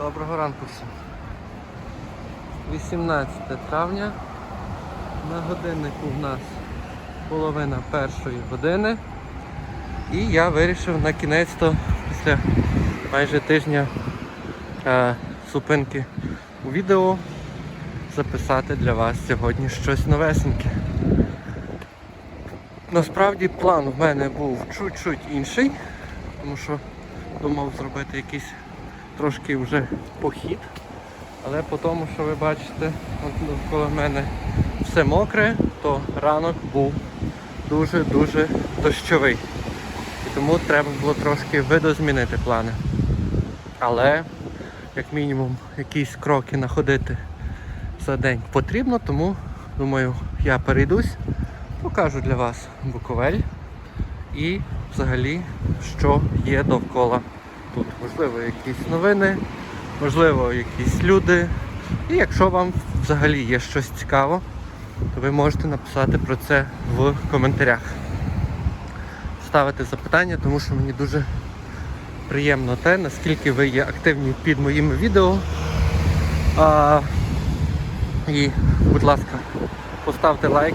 Доброго ранку всім. 18 травня. На годиннику в нас половина першої години. І я вирішив на кінець-то після майже тижня е, зупинки у відео записати для вас сьогодні щось новесеньке. Насправді план в мене був чуть-чуть інший, тому що думав зробити якийсь трошки вже похід. Але по тому, що ви бачите, от навколо мене все мокре, то ранок був дуже-дуже дощовий. І тому треба було трошки видозмінити плани. Але, як мінімум, якісь кроки находити за день потрібно, тому думаю, я перейдусь, покажу для вас Буковель і взагалі, що є довкола тут. Можливо, якісь новини, можливо, якісь люди. І якщо вам взагалі є щось цікаво, то ви можете написати про це в коментарях. Ставити запитання, тому що мені дуже приємно те, наскільки ви є активні під моїми відео. А, і, будь ласка, поставте лайк,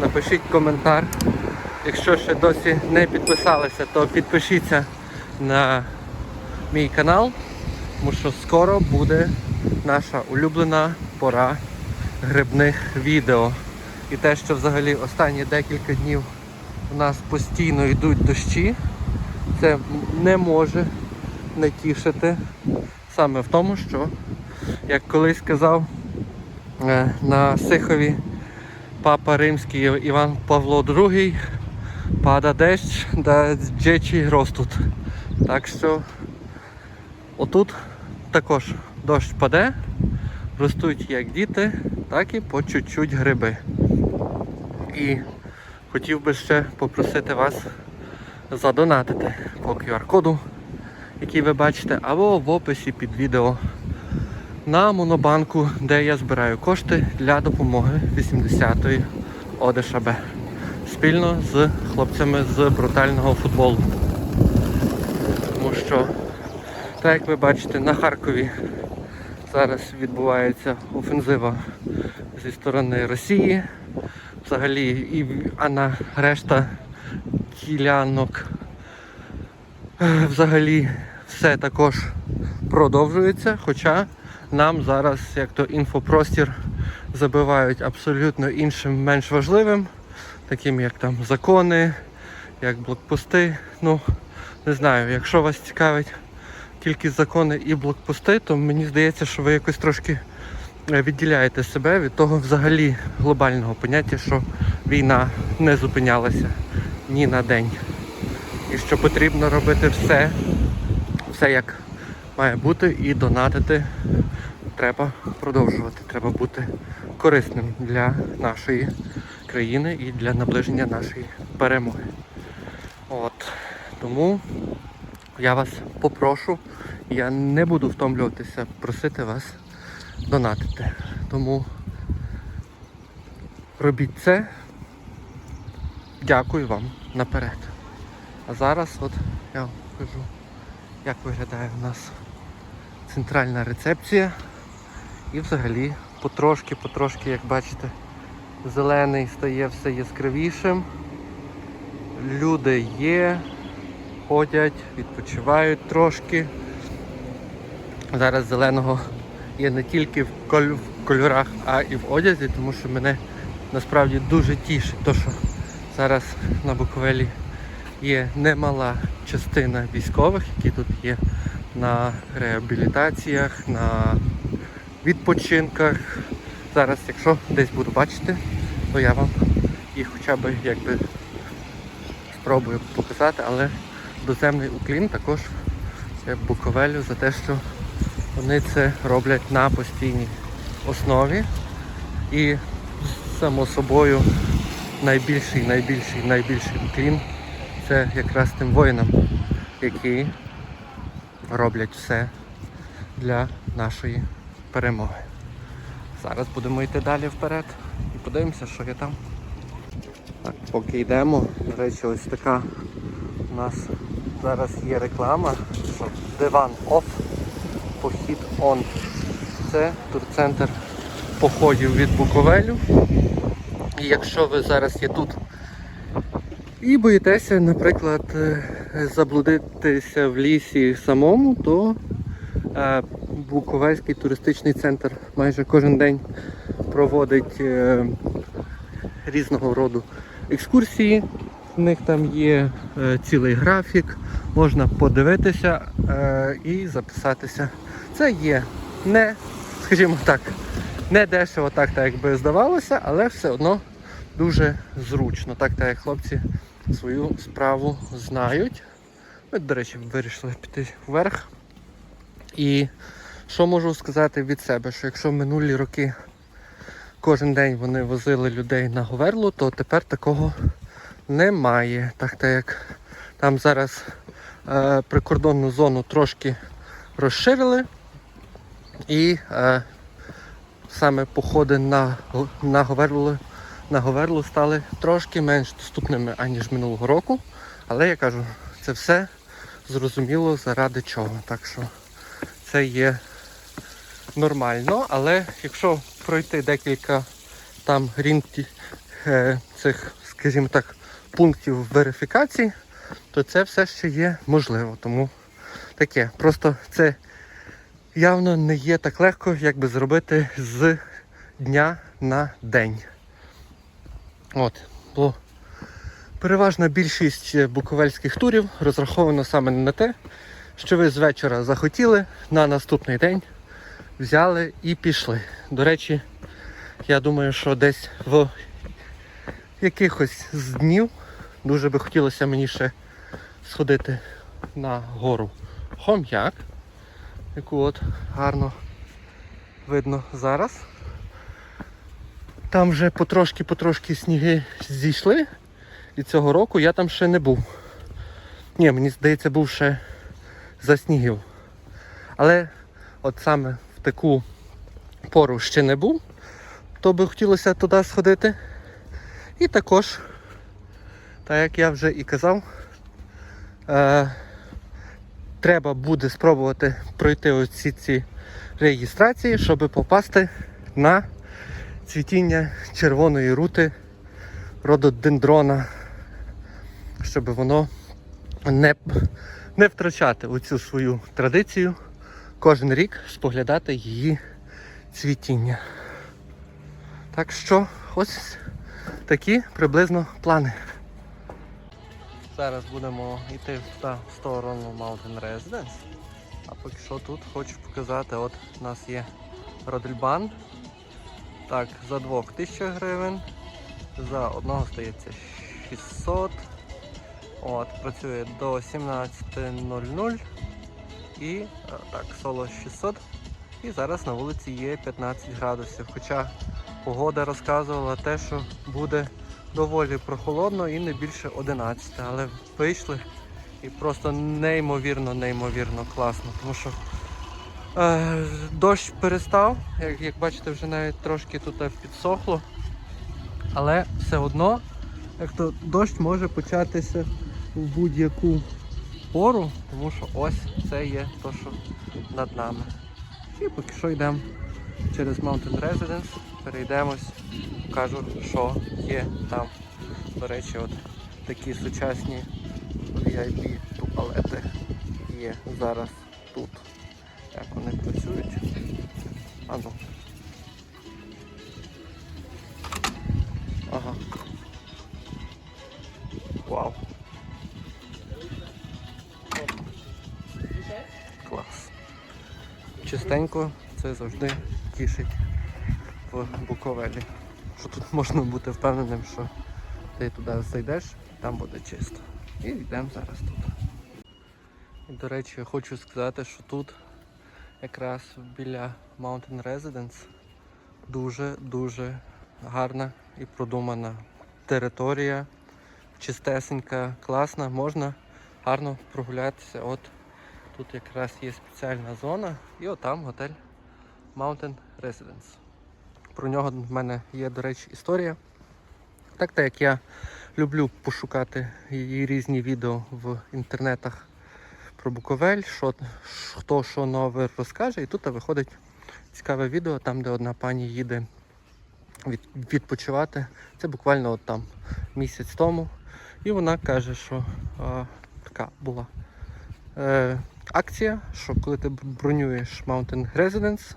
напишіть коментар. Якщо ще досі не підписалися, то підпишіться на мій канал, тому що скоро буде наша улюблена пора грибних відео. І те, що взагалі останні декілька днів у нас постійно йдуть дощі, це не може не тішити саме в тому, що, як колись сказав е, на Сихові папа римський Іван Павло II, пада дощ, да дечі ростуть. Так що отут також дощ паде, ростуть як діти, так і по чуть-чуть гриби. І хотів би ще попросити вас задонатити по QR-коду, який ви бачите, або в описі під відео на монобанку, де я збираю кошти для допомоги 80-ї ОДШБ спільно з хлопцями з брутального футболу. Тому що, так як ви бачите, на Харкові зараз відбувається офензива зі сторони Росії. Взагалі, і, а на решта ділянок е, взагалі все також продовжується. Хоча нам зараз, як то інфопростір, забивають абсолютно іншим, менш важливим, таким як там закони, як блокпости. Ну, не знаю, якщо вас цікавить тільки закони і блокпости, то мені здається, що ви якось трошки е, відділяєте себе від того взагалі глобального поняття, що війна не зупинялася ні на день. І що потрібно робити все, все як має бути, і донатити треба продовжувати. Треба бути корисним для нашої країни і для наближення нашої перемоги. От. Тому я вас попрошу, я не буду втомлюватися просити вас донатити. Тому робіть це. Дякую вам наперед. А зараз от я вам покажу, як виглядає у нас центральна рецепція. І взагалі потрошки, потрошки, як бачите, зелений стає все яскравішим. Люди є, ходять, відпочивають трошки. Зараз зеленого є не тільки в кольорах, а і в одязі, тому що мене насправді дуже тішить, то, що зараз на Буковелі є немала частина військових, які тут є на реабілітаціях, на відпочинках. Зараз, якщо десь буду бачити, то я вам їх хоча б якби спробую показати, але доземний уклін також е, Буковелю за те, що вони це роблять на постійній основі. І само собою найбільший, найбільший, найбільший уклін це якраз тим воїнам, які роблять все для нашої перемоги. Зараз будемо йти далі вперед і подивимося, що є там. Так, поки йдемо, до речі, ось така у нас зараз є реклама, диван оф. похід Он. Це турцентр походів від Буковелю. І якщо ви зараз є тут і боїтеся, наприклад, е, заблудитися в лісі самому, то е, Буковельський туристичний центр майже кожен день проводить е, різного роду екскурсії. В них там є цілий графік, можна подивитися е, і записатися. Це є не, скажімо так, не дешево, так, так як здавалося, але все одно дуже зручно. Так, так як хлопці свою справу знають. Ми, до речі, вирішили піти вверх. І що можу сказати від себе, що якщо минулі роки кожен день вони возили людей на Говерлу, то тепер такого немає. Так так як там зараз прикордонну зону трошки розширили. І е, саме походи на, на Говерлу на Говерлу стали трошки менш доступними, аніж минулого року. Але я кажу, це все зрозуміло заради чого. Так що це є нормально. Але якщо пройти декілька там рінків е, цих, скажімо так, пунктів верифікації, то це все ще є можливо. Тому таке. Просто це явно не є так легко, як би зробити з дня на день. От, бо переважна більшість буковельських турів розрахована саме на те, що ви з вечора захотіли, на наступний день взяли і пішли. До речі, я думаю, що десь в якихось з днів дуже би хотілося мені ще сходити на гору Хом'як, яку от гарно видно зараз. Там вже потрошки-потрошки сніги зійшли. І цього року я там ще не був. Ні, мені здається, був ще за снігів. Але от саме в таку пору ще не був, то би хотілося туди сходити. І також, так як я вже і казав, е, треба буде спробувати пройти оці ці реєстрації, щоб попасти на цвітіння червоної рути рододендрона, щоб воно не, не втрачати оцю свою традицію кожен рік споглядати її цвітіння. Так що ось такі приблизно плани. Зараз будемо йти в сторону Mountain Residence. А поки що тут хочу показати, от у нас є Родельбан. Так, за двох 1000 гривень, за одного стається 600. От, працює до 17.00 і е, так, соло 600. І зараз на вулиці є 15 градусів. Хоча погода розказувала те, що буде доволі прохолодно і не більше 11. Але вийшли і просто неймовірно, неймовірно класно. Тому що е, дощ перестав, як, як бачите, вже навіть трошки тут підсохло. Але все одно, як то дощ може початися в будь-яку пору, тому що ось це є то, що над нами. І поки що йдемо через Mountain Residence, перейдемось, покажу, що є там. До речі, от такі сучасні VIP туалети є зараз тут. Як вони працюють. А ну. Ага. Вау. Клас. Чистенько це завжди тішить в Буковелі. Що тут можна бути впевненим, що ти туди зайдеш, там буде чисто. І йдемо зараз тут. І, до речі, хочу сказати, що тут якраз біля Mountain Residence дуже-дуже гарна і продумана територія, чистесенька, класна, можна гарно прогулятися. От тут якраз є спеціальна зона і отам готель Mountain Residence. Про нього в мене є, до речі, історія. Так так як я люблю пошукати її різні відео в інтернетах про Буковель, що, хто що нове розкаже. І тут виходить цікаве відео, там, де одна пані їде від, відпочивати. Це буквально от там місяць тому. І вона каже, що а, така була е, акція, що коли ти бронюєш Mountain Residence,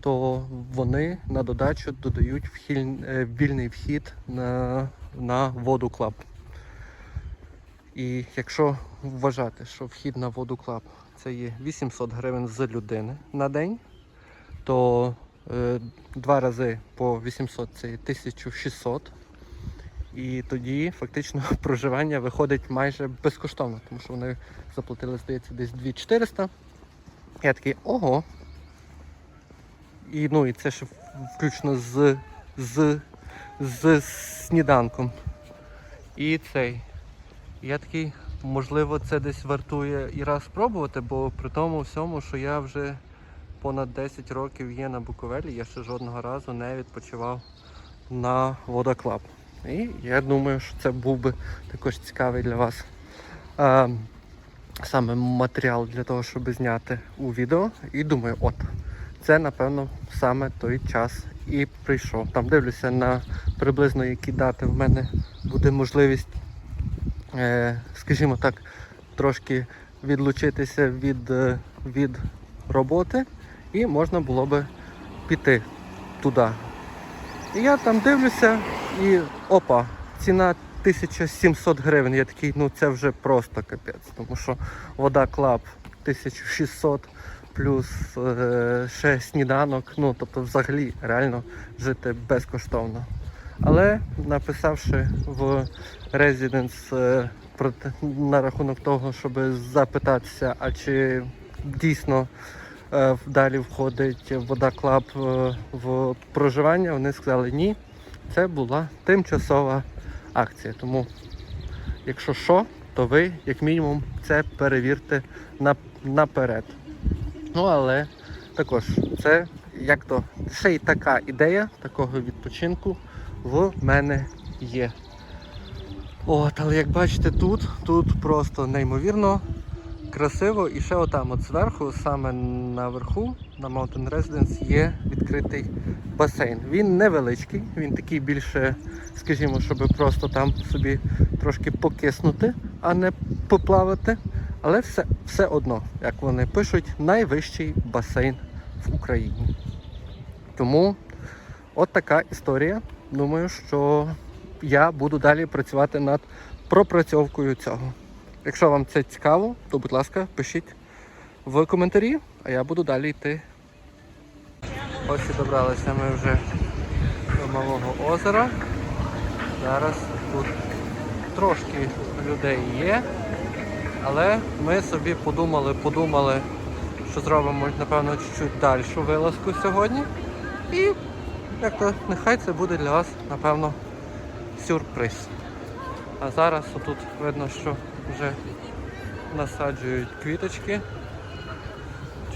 то вони на додачу додають вхіль, е, вільний вхід на, на воду клаб. І якщо вважати, що вхід на воду клаб це є 800 гривень з людини на день, то е, два рази по 800 це є 1600. І тоді фактично проживання виходить майже безкоштовно, тому що вони заплатили, здається, десь 2400. Я такий ого. І ну і це ще включно з, з, з сніданком. І цей. Я такий, можливо, це десь вартує і раз спробувати, бо при тому всьому, що я вже понад 10 років є на Буковелі, я ще жодного разу не відпочивав на водоклаб. І я думаю, що це був би також цікавий для вас е, саме матеріал для того, щоб зняти у відео. І думаю, от, це напевно саме той час і прийшов. Там дивлюся на приблизно які дати в мене буде можливість, е, скажімо так, трошки відлучитися від, е, від роботи, і можна було би піти туди. І я там дивлюся і опа, ціна 1700 гривень. Я такий, ну це вже просто капець, тому що вода клаб 1600 плюс е, ще сніданок. Ну тобто взагалі реально жити безкоштовно. Але написавши в Residence е, на рахунок того, щоб запитатися, а чи дійсно е, далі входить вода клаб е, в проживання, вони сказали ні. Це була тимчасова акція. Тому, якщо що, то ви, як мінімум, це перевірте на, наперед. Ну, але також це як то ще й така ідея такого відпочинку в мене є. От, але як бачите, тут, тут просто неймовірно красиво. І ще отам от зверху, саме наверху, на Mountain Residence, є відкритий басейн. Він невеличкий, він такий більше, скажімо, щоб просто там собі трошки покиснути, а не поплавати. Але все, все одно, як вони пишуть, найвищий басейн в Україні. Тому от така історія. Думаю, що я буду далі працювати над пропрацьовкою цього. Якщо вам це цікаво, то будь ласка, пишіть в коментарі, а я буду далі йти. Ось і добралися ми вже до малого озера. Зараз тут трошки людей є, але ми собі подумали, подумали, що зробимо, напевно, чуть-чуть дальшу вилазку сьогодні. І як то нехай це буде для вас, напевно, сюрприз. А зараз отут видно, що вже насаджують квіточки,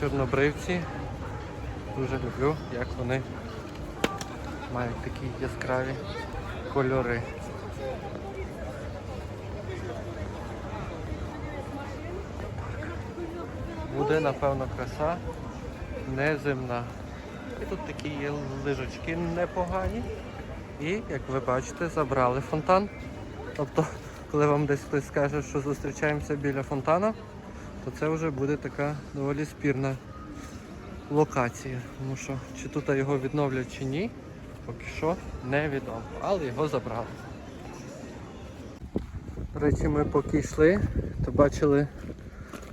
чорнобривці. Дуже люблю, як вони мають такі яскраві кольори. Буде, напевно, краса неземна. І тут такі є лижачки непогані. І, як ви бачите, забрали фонтан. Тобто, коли вам десь хтось скаже, що зустрічаємося біля фонтана, то це вже буде така доволі спірна локація. Тому що чи тут його відновлять чи ні, поки що невідомо. Але його забрали. До речі, ми поки йшли, то бачили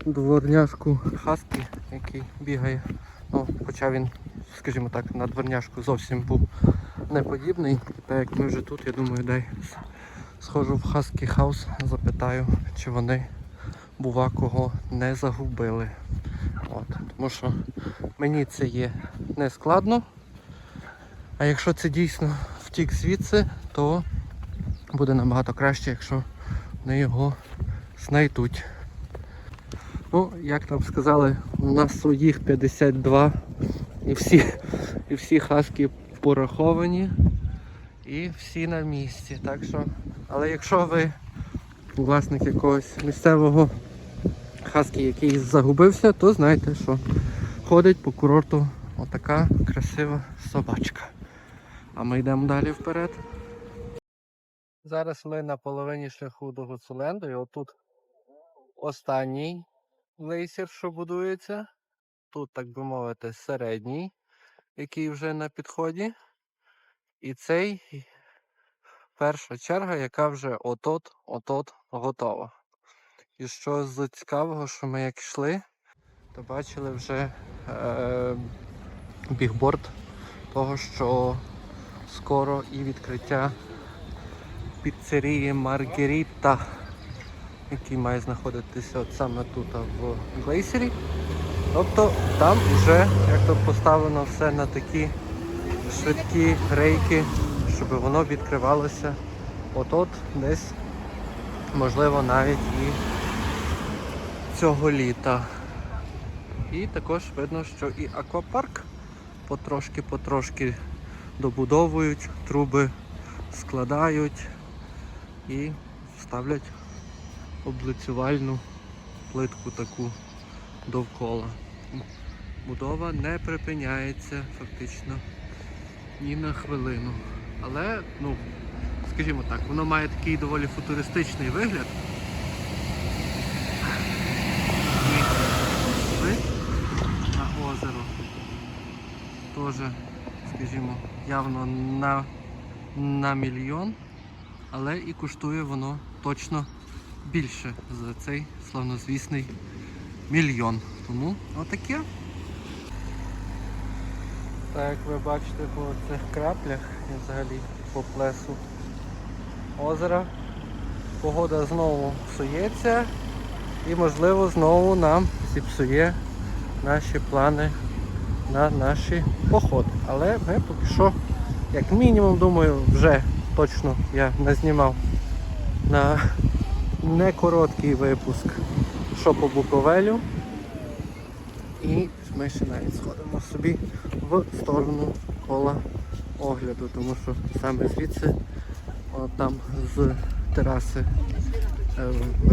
дворняшку Хаскі, який бігає. Ну, хоча він, скажімо так, на дворняшку зовсім був не подібний. Та як ми вже тут, я думаю, дай схожу в Хаскі хаус, запитаю, чи вони бува кого не загубили. От, тому що мені це є не складно. А якщо це дійсно втік звідси, то буде набагато краще, якщо вони його знайдуть. Ну, як там сказали, у нас своїх 52 і всі, і всі хаски пораховані і всі на місці. Так що, але якщо ви власник якогось місцевого хаски, який загубився, то знаєте, що ходить по курорту отака красива собачка. А ми йдемо далі вперед. Зараз ми на половині шляху до Гуцуленду, і отут останній глейсер, що будується. Тут, так би мовити, середній, який вже на підході. І цей перша черга, яка вже отот, готова. І що з цікавого, що ми як йшли, то бачили вже е, бігборд того, що скоро і відкриття піцерії Маргеріта, який має знаходитися от саме тут в Глейсері. Тобто там вже як то поставлено все на такі швидкі рейки, щоб воно відкривалося от-от десь, можливо, навіть і цього літа. І також видно, що і аквапарк потрошки-потрошки добудовують, труби складають і ставлять облицювальну плитку таку довкола. Будова не припиняється фактично ні на хвилину. Але, ну, скажімо так, воно має такий доволі футуристичний вигляд. І вид на озеро теж, скажімо, явно на, на мільйон, але і коштує воно точно більше за цей славнозвісний мільйон. Тому отаке. Так, як ви бачите по цих краплях і взагалі по плесу озера. Погода знову псується і можливо знову нам зіпсує наші плани на наші походи. Але ми поки що, як мінімум, думаю, вже точно я назнімав на некороткий випуск, що по Буковелю. І ми ще сходимо собі в сторону кола огляду, тому що саме звідси, от там з тераси е,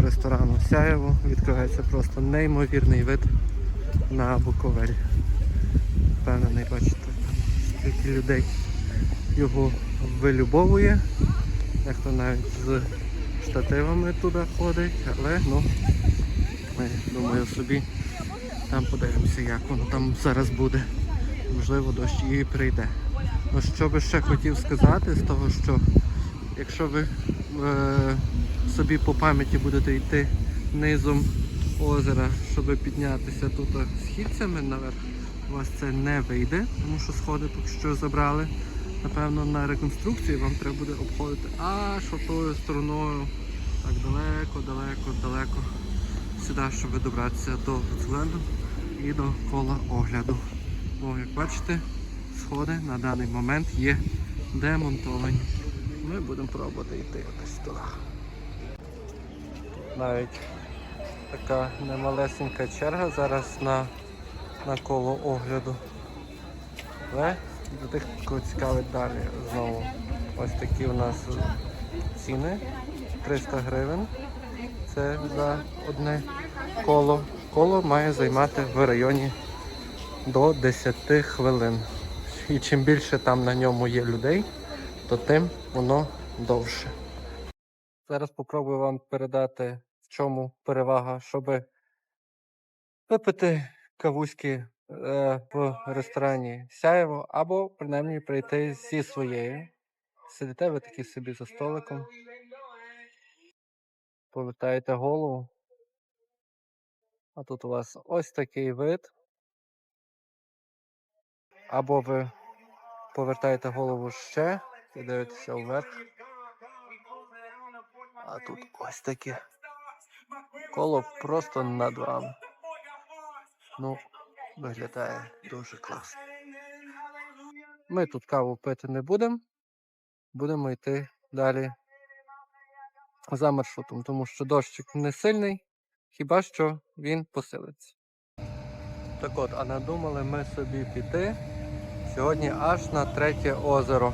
ресторану Сяєво відкривається просто неймовірний вид на Буковель. Впевнений, бачите, скільки людей його вилюбовує. Дехто навіть з штативами туди ходить, але ну, ми думаю собі. Там подивимося, як воно там зараз буде. Можливо, дощ і прийде. Ну, що би ще хотів сказати з того, що якщо ви е, собі по пам'яті будете йти низом озера, щоб піднятися тут східцями наверх, у вас це не вийде, тому що сходи поки що забрали. Напевно, на реконструкцію вам треба буде обходити аж отою стороною. Так далеко, далеко, далеко сюди, щоб добратися до Гуцуленду і до кола огляду. Бо, як бачите, сходи на даний момент є демонтовані. Ми будемо пробувати йти якось туди. Навіть така немалесенька черга зараз на, на коло огляду. Але для тих, кого цікавить далі знову ось такі у нас ціни. 300 гривень. Це за одне коло. Коло має займати в районі до 10 хвилин. І чим більше там на ньому є людей, то тим воно довше. Зараз спробую вам передати, в чому перевага, щоб випити кавуськи е, в ресторані Сяєво, або принаймні прийти зі своєю. Сидите ви такі собі за столиком повертаєте голову. А тут у вас ось такий вид. Або ви повертаєте голову ще і дивитеся вверх. А тут ось таке. Коло просто над вами. Ну, виглядає дуже класно. Ми тут каву пити не будемо. Будемо йти далі за маршрутом, тому що дощик не сильний, хіба що він посилиться. Так от, а надумали ми собі піти сьогодні аж на третє озеро.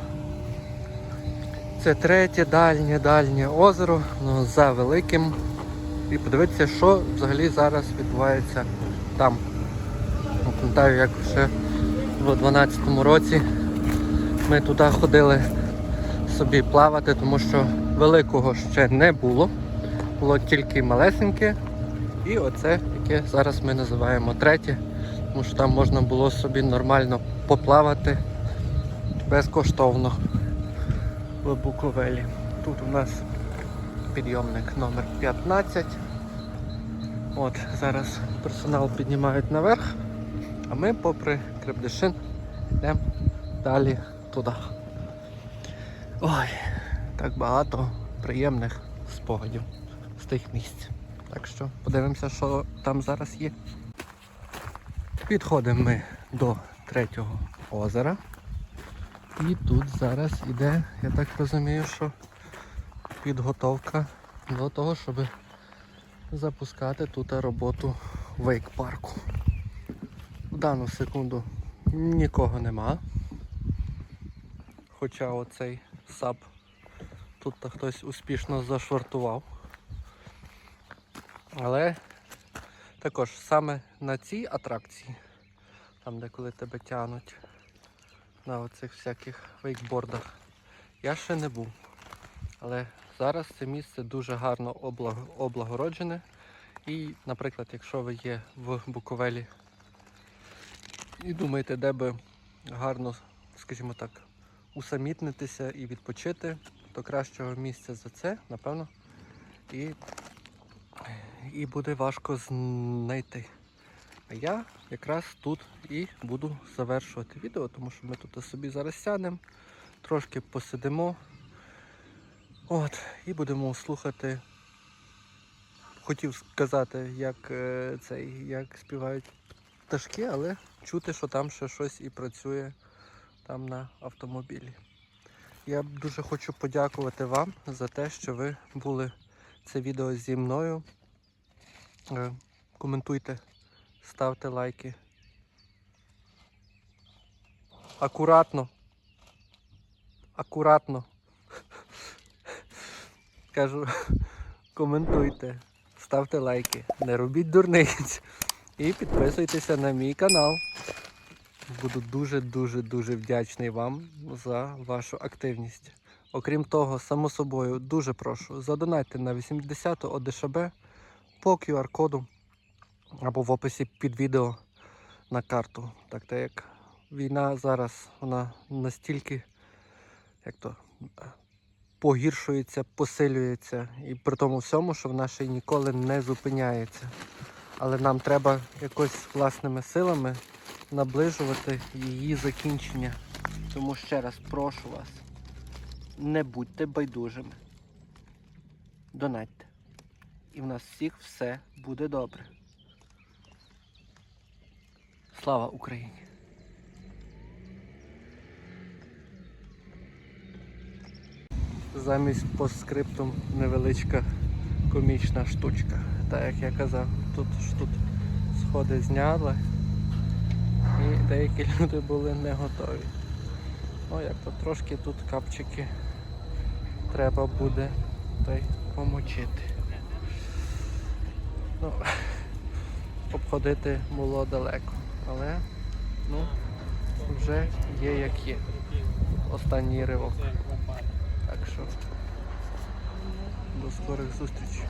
Це третє дальнє дальнє озеро, воно за великим. і подивитися, що взагалі зараз відбувається там. Ну, Пам'ятаю, як ще в 2012 році ми туди ходили собі плавати, тому що великого ще не було. Було тільки малесеньке. І оце, яке зараз ми називаємо третє, тому що там можна було собі нормально поплавати безкоштовно в Буковелі. Тут у нас підйомник номер 15. От, зараз персонал піднімають наверх, а ми попри Крепдешин йдемо далі туди. Ой, так багато приємних спогадів з тих місць. Так що подивимося, що там зараз є. Підходимо ми до третього озера. І тут зараз іде, я так розумію, що підготовка до того, щоб запускати тут роботу вейк-парку. В дану секунду нікого нема. Хоча оцей сап тут хтось успішно зашвартував. Але також саме на цій атракції, там де коли тебе тягнуть на оцих всяких вейкбордах, я ще не був. Але зараз це місце дуже гарно облагороджене. І, наприклад, якщо ви є в Буковелі і думаєте, де би гарно, скажімо так, усамітнитися і відпочити, то кращого місця за це, напевно, і, і буде важко знайти. А я якраз тут і буду завершувати відео, тому що ми тут собі зараз сядемо, трошки посидимо. От, і будемо слухати. Хотів сказати, як е, цей, як співають пташки, але чути, що там ще щось і працює там на автомобілі. Я дуже хочу подякувати вам за те, що ви були це відео зі мною. Е, Коментуйте, ставте лайки. Акуратно. Акуратно. Кажу, коментуйте, ставте лайки, не робіть дурниць і підписуйтеся на мій канал. Буду дуже-дуже дуже вдячний вам за вашу активність. Окрім того, само собою, дуже прошу, задонайте на 80 ОДШБ по QR-коду або в описі під відео на карту. Так так як війна зараз вона настільки як то, погіршується, посилюється і при тому всьому, що вона ще ніколи не зупиняється. Але нам треба якось власними силами наближувати її закінчення. Тому ще раз прошу вас, не будьте байдужими. Донатьте. І в нас всіх все буде добре. Слава Україні! Замість постскриптум невеличка комічна штучка. Так як я казав, тут ж тут сходи зняли і деякі люди були не готові. Ну як то трошки тут капчики треба буде та й помочити. Ну, обходити було далеко, але ну, вже є як є. Останній ривок. Так що до скорих зустрічей.